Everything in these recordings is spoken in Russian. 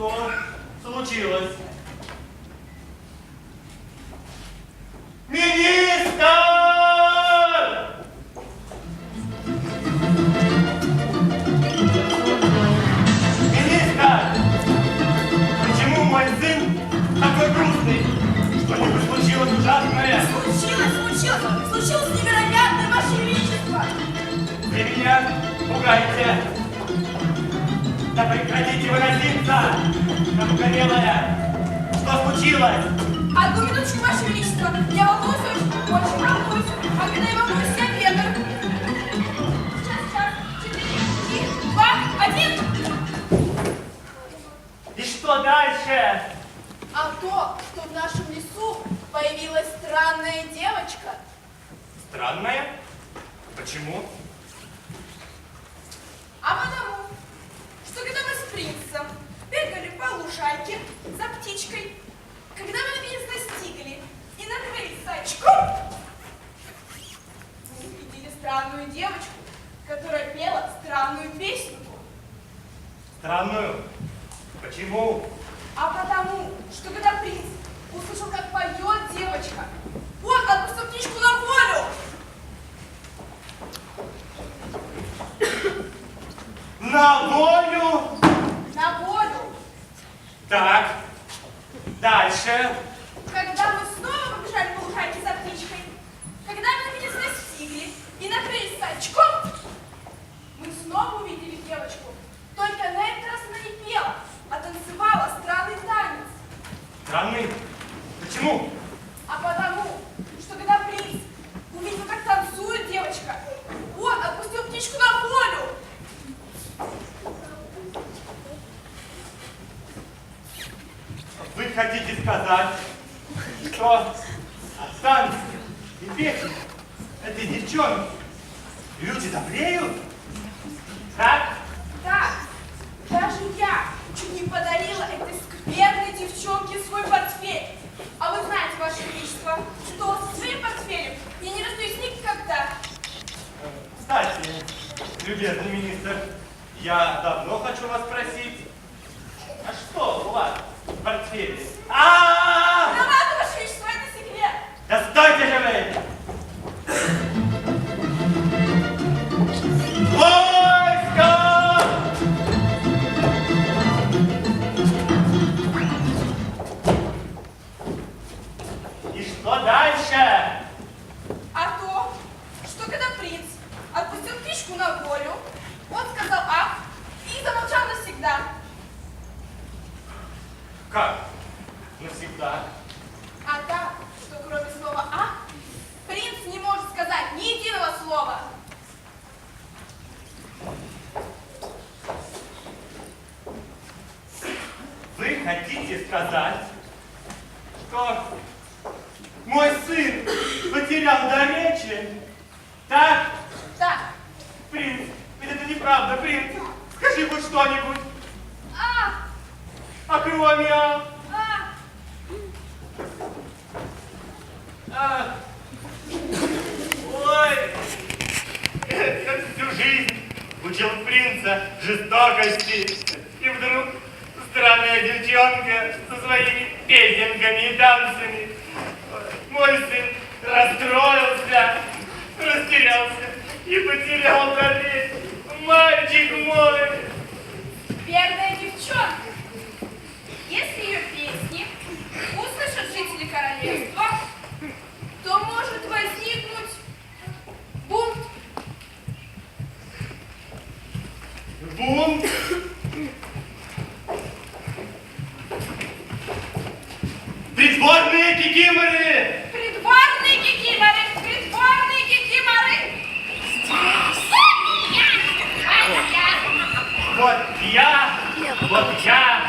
что случилось? Министр! Министр! Почему мой сын такой грустный? Что-нибудь случилось ужасное? случилось, случилось, случилось невероятное, Ваше Величество! Вы меня пугаете. Да прекратите выноситься, обгорелая. Что случилось? Одну минуточку, Ваше Величество, я волнуюсь очень, очень волнуюсь. А когда я волнуюсь, я бегаю. Сейчас, сейчас, четыре, три, два, один. И что дальше? А то, что в нашем лесу появилась странная девочка. Странное? Почему? А потому, что когда мы с принцем лужайке за птичкой, когда мы наконец достигли и накрылись сачком, мы увидели странную девочку, которая пела странную песенку. Странную? Почему? А потому, что когда принц услышал, как поет девочка, он отпустил птичку на волю. На волю? На волю. Так. Дальше. Когда мы снова побежали по лужайке за птичкой, когда мы наконец достигли и накрылись сачком, мы снова увидели девочку. Только на этот раз она не пела, а танцевала странный танец. Странный? Почему? А потому, что когда принц увидел, как танцует девочка, он отпустил птичку на волю. Вы хотите сказать, что танцы и песни этой девчонки люди добреют? Так? Так, даже я чуть не подарила этой скверной девчонке свой портфель. А вы знаете, Ваше Величество, что со своим портфелем я не расстаюсь никогда. Кстати, любезный министр, я давно хочу вас спросить, а что у вас в портфеле? А! Как? Навсегда. А так, что кроме слова «ах» принц не может сказать ни единого слова. Вы хотите сказать, что мой сын потерял до речи? Так? Так, Принц, ведь это неправда, принц. Скажи хоть что-нибудь. А кроме «а». А. Ой, как всю жизнь учил принца жестокости. И вдруг странная девчонка со своими песенками и танцами. Мой сын расстроился, растерялся и потерял долей. Мальчик мой! Бедная девчонка. Если ее песни услышат жители королевства, то может возникнуть бунт. Бунт! Придворные кикиморы! Придворные кикиморы! Придворные кикиморы! Вот я, вот я. Где?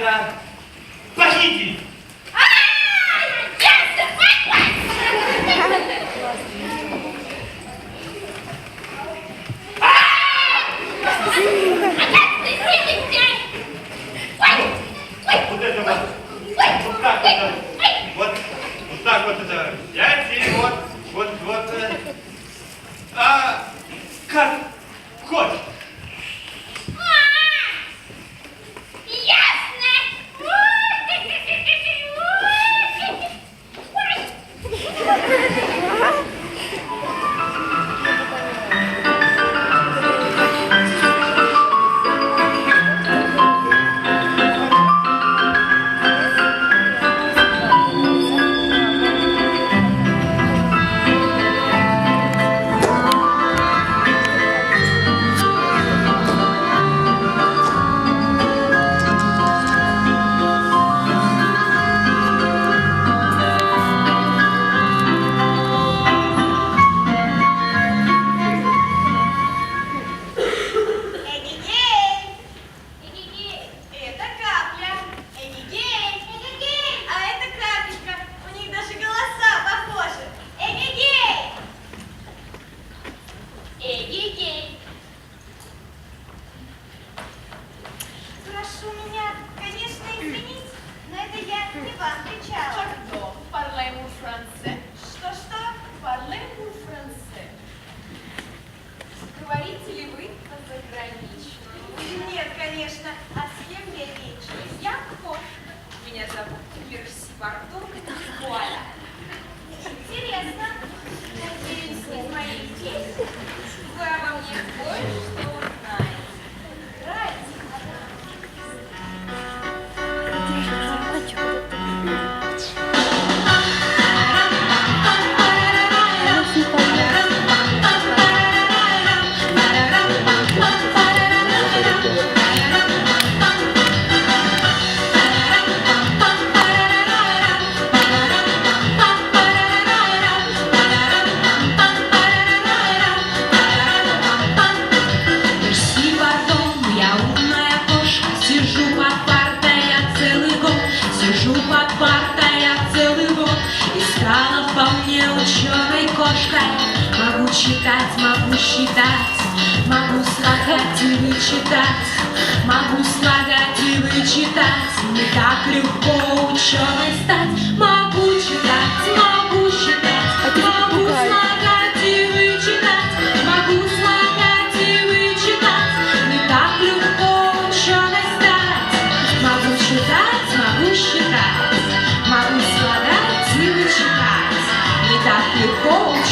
Надо похитить. Вот это вот. Вот так вот. Вот, вот так вот это взять и вот, вот, вот. Э, а, как хочешь. зажигать Могу читать, могу считать Могу слагать и вычитать Могу слагать и вычитать. Не так легко ученый стать Могу читать, могу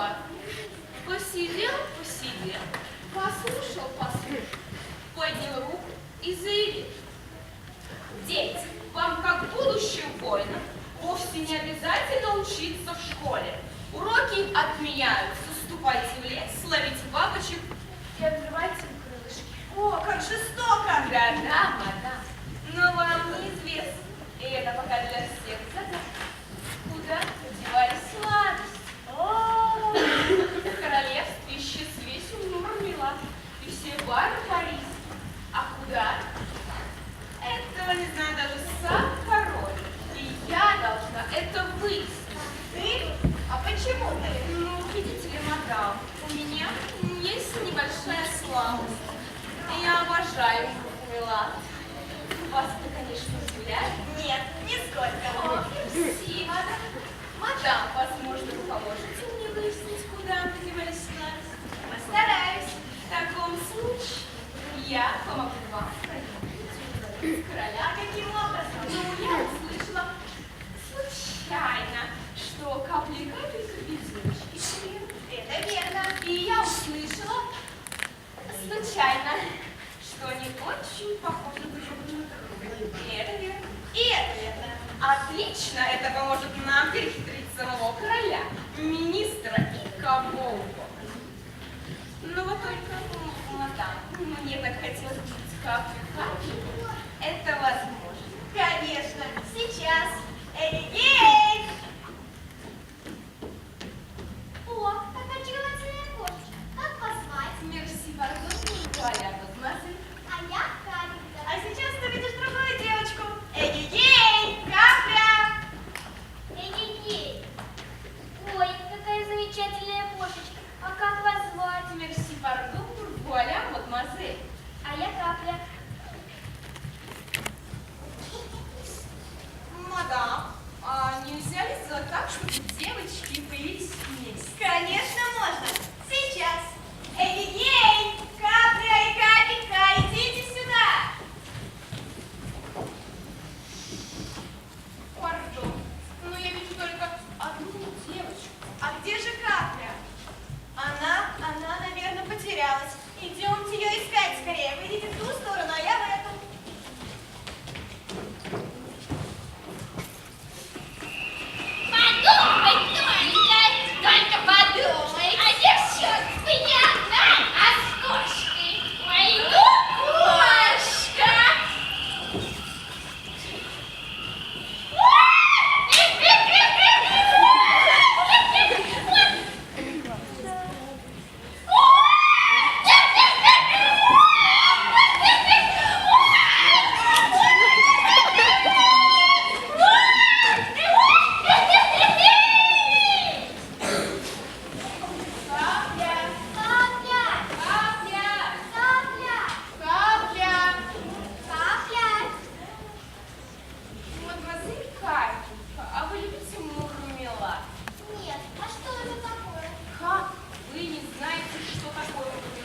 Папа посидел, посидел, послушал, послушал, поднял руку и заявил. Дети, вам как будущим воинам вовсе не обязательно учиться в школе. Уроки отменяются, ступайте в лес, ловите бабочек и отрывайте им крылышки. О, как жестоко! Да-да, мадам, но вам неизвестно, и это пока для всех я обожаю мармелад. Вас это, конечно, удивляет. Нет, нисколько. Спасибо. Мадам, возможно, вы поможете. может нам перехитрить самого короля, министра и кого ну вот только, ну, мадам, мне бы хотелось быть как Хакину. Это возможно. Конечно, сейчас. Эгегей!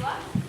What?